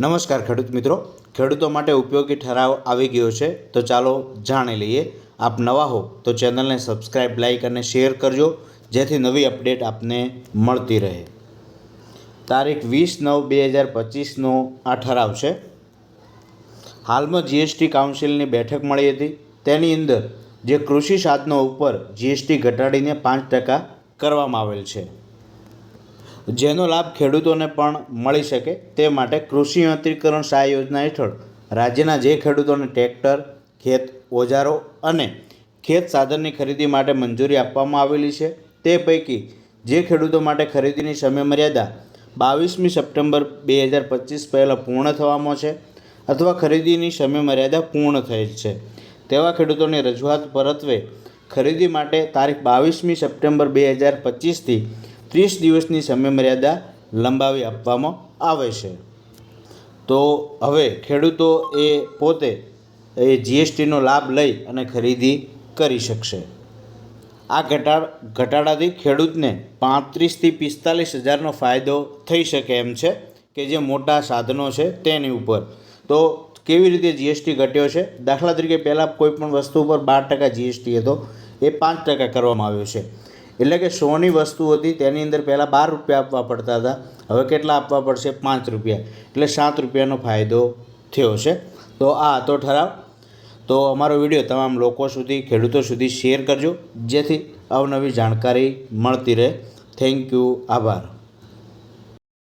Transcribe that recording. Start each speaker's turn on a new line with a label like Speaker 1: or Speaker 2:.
Speaker 1: નમસ્કાર ખેડૂત મિત્રો. ખેડૂતો માટે ઉપયોગી ઠરાવ આવી ગયો છે. તો ચાલો જાણી લઈએ. આપ નવા હો તો ચેનલને સબસ્ક્રાઈબ લાઈક અને શેર કરજો. જેથી નવી અપડેટ આપને મળતી રહે. તારીખ વીસ નવ બે હજાર પચીસનો આ ઠરાવ છે. હાલમાં જીએસટી કાઉન્સિલની બેઠક મળી હતી. તેની અંદર જે કૃષિ સાધનો ઉપર જીએસટી ઘટાડીને પાંચ ટકા કરવામાં આવેલ છે. જેનો લાભ ખેડૂતોને પણ મળી શકે તે માટે કૃષિ યંત્રીકરણ સહાય યોજના હેઠળ રાજ્યના જે ખેડૂતોને ટ્રેક્ટર, ખેત, ઓજારો અને ખેત સાધનની ખરીદી માટે મંજૂરી આપવામાં આવેલી છે. તે પૈકી જે ખેડૂતો માટે ખરીદીની સમયમર્યાદા બાવીસમી સપ્ટેમ્બર બે હજાર પચીસ પહેલાં પૂર્ણ થવામાં છે અથવા ખરીદીની સમયમર્યાદા પૂર્ણ થયેલ છે. તેવા ખેડૂતોની રજૂઆત પરત્વે ખરીદી માટે તારીખ બાવીસમી સપ્ટેમ્બર બે હજાર પચીસથી ત્રીસ દિવસની સમયમર્યાદા લંબાવી આપવામાં આવે છે. તો હવે ખેડૂતો એ પોતે એ જીએસટીનો લાભ લઈ અને ખરીદી કરી શકશે. આ ઘટા ઘટાડાથી ખેડૂતને પાંત્રીસથી પિસ્તાલીસ હજારનો ફાયદો થઈ શકે એમ છે કે જે મોટા સાધનો છે તેની ઉપર. તો કેવી રીતે જીએસટી ઘટ્યો છે? દાખલા તરીકે પહેલાં કોઈ પણ વસ્તુ ઉપર બાર ટકા જીએસટી હતો, એ પાંચ ટકા કરવામાં આવ્યો છે. એટલે કે સોની વસ્તુ હતી, તેની અંદર પહેલાં બાર રૂપિયા આપવા પડતા હતા. હવે કેટલા આપવા પડશે? પાંચ રૂપિયા. એટલે સાત રૂપિયાનો ફાયદો થયો છે. તો આ હતો ઠરાવ. તો અમારો વીડિયો તમામ લોકો સુધી, ખેડૂતો સુધી શેર કરજો, જેથી અવનવી જાણકારી મળતી રહે. Thank you. આભાર.